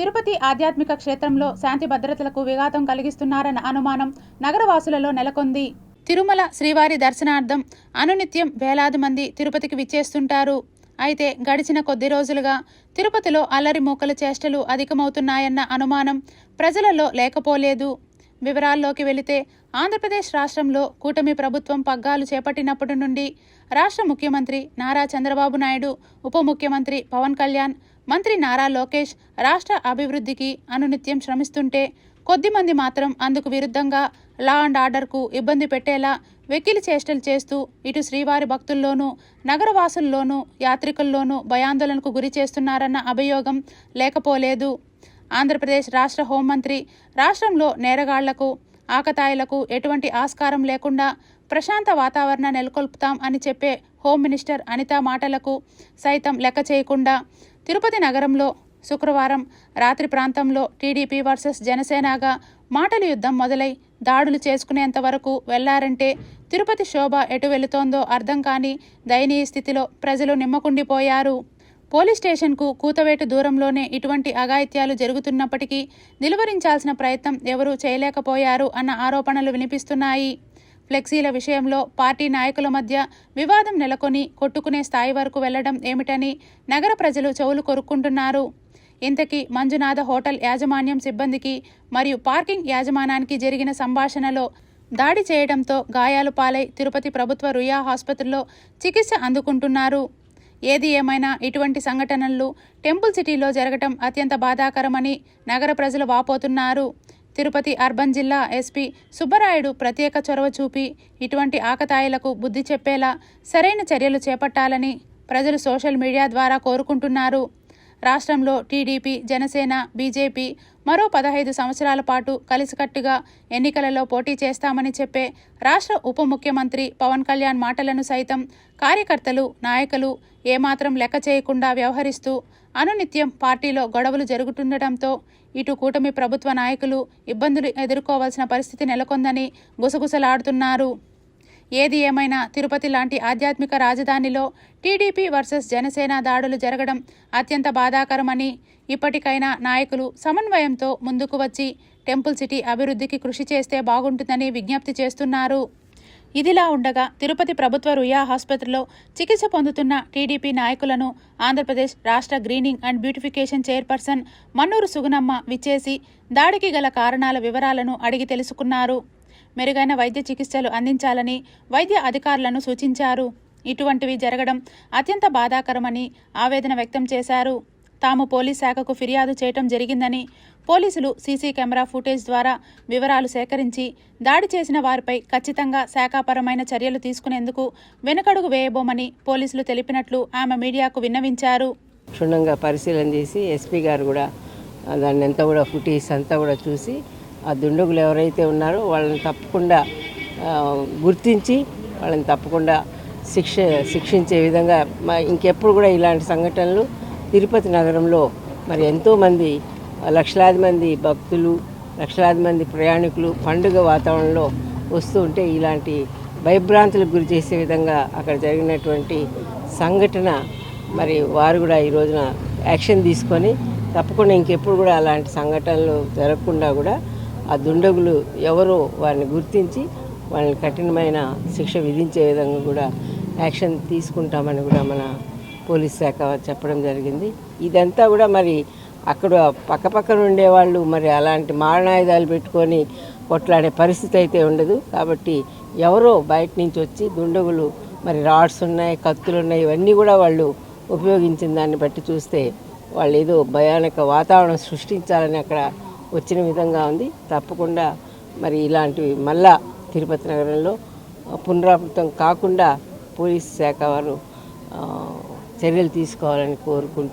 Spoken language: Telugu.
తిరుపతి ఆధ్యాత్మిక క్షేత్రంలో శాంతి భద్రతలకు విఘాతం కలిగిస్తున్నారన్న అనుమానం నగరవాసులలో నెలకొంది. తిరుమల శ్రీవారి దర్శనార్థం అనునిత్యం వేలాది మంది తిరుపతికి విచ్చేస్తుంటారు. అయితే గడిచిన కొద్ది రోజులుగా తిరుపతిలో అల్లరి మూకల చేష్టలు అధికమవుతున్నాయన్న అనుమానం ప్రజలలో లేకపోలేదు. వివరాల్లోకి వెళితే ఆంధ్రప్రదేశ్ రాష్ట్రంలో కూటమి ప్రభుత్వం పగ్గాలు చేపట్టినప్పటి నుండి రాష్ట్ర ముఖ్యమంత్రి నారా చంద్రబాబు నాయుడు ఉప ముఖ్యమంత్రి పవన్ కళ్యాణ్ మంత్రి నారా లోకేష్ రాష్ట్ర అభివృద్ధికి అనునిత్యం శ్రమిస్తుంటే కొద్దిమంది మాత్రం అందుకు విరుద్ధంగా లా అండ్ ఆర్డర్కు ఇబ్బంది పెట్టేలా వెకిలి చేష్టలు చేస్తూ ఇటు శ్రీవారి భక్తుల్లోనూ నగరవాసుల్లోనూ యాత్రికుల్లోనూ భయాందోళనకు గురి చేస్తున్నారన్న అభియోగం లేకపోలేదు. ఆంధ్రప్రదేశ్ రాష్ట్ర హోంమంత్రి రాష్ట్రంలో నేరగాళ్ళకు ఆకతాయిలకు ఎటువంటి ఆస్కారం లేకుండా ప్రశాంత వాతావరణ నెలకొల్పుతాం అని చెప్పే హోమ్ మినిస్టర్ అనిత మాటలకు సైతం లెక్క చేయకుండా తిరుపతి నగరంలో శుక్రవారం రాత్రి ప్రాంతంలో టీడీపీ వర్సెస్ జనసేనగా మాటల యుద్ధం మొదలై దాడులు చేసుకునేంత వరకు వెళ్ళారంటే తిరుపతి శోభ ఎటు వెళుతోందో అర్థం కాని దయనీయ స్థితిలో ప్రజలు నిమ్మకుండిపోయారు. పోలీస్ స్టేషన్కు కూతవేటు దూరంలోనే ఇటువంటి అఘాయిత్యాలు జరుగుతున్నప్పటికీ నిలువరించాల్సిన ప్రయత్నం ఎవరూ చేయలేకపోయారు అన్న ఆరోపణలు వినిపిస్తున్నాయి. ఫ్లెక్సీల విషయంలో పార్టీ నాయకుల మధ్య వివాదం నెలకొని కొట్టుకునే స్థాయి వరకు వెళ్ళడం ఏమిటని నగర ప్రజలు చెవులు కొరుక్కుంటున్నారు. ఇంతకీ మంజునాథ హోటల్ యాజమాన్యం సిబ్బందికి మరియు పార్కింగ్ యాజమానానికి జరిగిన సంభాషణలో దాడి చేయడంతో గాయాలు పాలై తిరుపతి ప్రభుత్వ రుయా ఆసుపత్రిలో చికిత్స అందుకుంటున్నారు. ఏది ఏమైనా ఇటువంటి సంఘటనలు టెంపుల్ సిటీలో జరగటం అత్యంత బాధాకరమని నగర ప్రజలు వాపోతున్నారు. తిరుపతి అర్బన్ జిల్లా ఎస్పీ సుబ్బరాయుడు ప్రత్యేక చొరవ చూపి ఇటువంటి ఆకతాయిలకు బుద్ధి చెప్పేలా సరైన చర్యలు చేపట్టాలని ప్రజలు సోషల్ మీడియా ద్వారా కోరుకుంటున్నారు. రాష్ట్రంలో టీడీపీ జనసేన బీజేపీ మరో పదహైదు సంవత్సరాల పాటు కలిసికట్టుగా ఎన్నికలలో పోటీ చేస్తామని చెప్పే రాష్ట్ర ఉప ముఖ్యమంత్రి పవన్ కళ్యాణ్ మాటలను సైతం కార్యకర్తలు నాయకులు ఏమాత్రం లెక్క చేయకుండా వ్యవహరిస్తూ అనునిత్యం పార్టీలో గొడవలు జరుగుతుండటంతో ఇటు కూటమి ప్రభుత్వ నాయకులు ఇబ్బందులు ఎదుర్కోవాల్సిన పరిస్థితి నెలకొందని గుసగుసలాడుతున్నారు. ఏది ఏమైనా తిరుపతి లాంటి ఆధ్యాత్మిక రాజధానిలో టీడీపీ వర్సెస్ జనసేన దాడులు జరగడం అత్యంత బాధాకరమని ఇప్పటికైనా నాయకులు సమన్వయంతో ముందుకు వచ్చి టెంపుల్ సిటీ అభివృద్ధికి కృషి చేస్తే బాగుంటుందని విజ్ఞప్తి చేస్తున్నారు. ఇదిలా ఉండగా తిరుపతి ప్రభుత్వ రుయా ఆసుపత్రిలో చికిత్స పొందుతున్న టీడీపీ నాయకులను ఆంధ్రప్రదేశ్ రాష్ట్ర greening and beautification chairperson Mannuru Sugunamma విచ్చేసి దాడికి గల కారణాల వివరాలను అడిగి తెలుసుకున్నారు. మెరుగైన వైద్య చికిత్సలు అందించాలని వైద్య అధికారులను సూచించారు. ఇటువంటివి జరగడం అత్యంత బాధాకరమని ఆవేదన వ్యక్తం చేశారు. తాము పోలీస్ శాఖకు ఫిర్యాదు చేయటం జరిగిందని పోలీసులు సీసీ కెమెరా ఫుటేజ్ ద్వారా వివరాలు సేకరించి దాడి చేసిన వారిపై ఖచ్చితంగా శాఖాపరమైన చర్యలు తీసుకునేందుకు వెనుకడుగు వేయబోమని పోలీసులు తెలిపినట్లు ఆమె మీడియాకు విన్నవించారు. క్షుణ్ణంగా పరిశీలన చేసి ఎస్పీ గారు కూడా దాన్ని అంతా కూడా ఫుటేజ్ అంతా కూడా చూసి ఆ దుండగులు ఎవరైతే ఉన్నారో వాళ్ళని తప్పకుండా గుర్తించి వాళ్ళని తప్పకుండా శిక్ష శిక్షించే విధంగా మా ఇంకెప్పుడు కూడా ఇలాంటి సంఘటనలు తిరుపతి నగరంలో మరి ఎంతోమంది లక్షలాది మంది భక్తులు లక్షలాది మంది ప్రయాణికులు పండుగ వాతావరణంలో వస్తూ ఉంటే ఇలాంటి భయభ్రాంతులకు గురి చేసే విధంగా అక్కడ జరిగినటువంటి సంఘటన మరి వారు కూడా ఈ రోజున యాక్షన్ తీసుకొని తప్పకుండా ఇంకెప్పుడు కూడా అలాంటి సంఘటనలు జరగకుండా కూడా ఆ దుండగులు ఎవరో వారిని గుర్తించి వాళ్ళని కఠినమైన శిక్ష విధించే విధంగా కూడా యాక్షన్ తీసుకుంటామని కూడా మన పోలీస్ శాఖ చెప్పడం జరిగింది. ఇదంతా కూడా మరి అక్కడ పక్కపక్కన ఉండేవాళ్ళు మరి అలాంటి మారణాయుధాలు పెట్టుకొని కొట్లాడే పరిస్థితి అయితే ఉండదు. కాబట్టి ఎవరో బయట నుంచి వచ్చి దుండగులు మరి రాడ్స్ ఉన్నాయి కత్తులు ఉన్నాయి ఇవన్నీ కూడా వాళ్ళు ఉపయోగించిన దాన్ని బట్టి చూస్తే వాళ్ళు ఏదో భయానక వాతావరణం సృష్టించాలని అక్కడ వచ్చిన విధంగా ఉంది. తప్పకుండా మరి ఇలాంటివి మళ్ళా తిరుపతి నగరంలో పునరావృతం కాకుండా పోలీస్ శాఖ వారు చర్యలు తీసుకోవాలని కోరుకుంటున్నాను.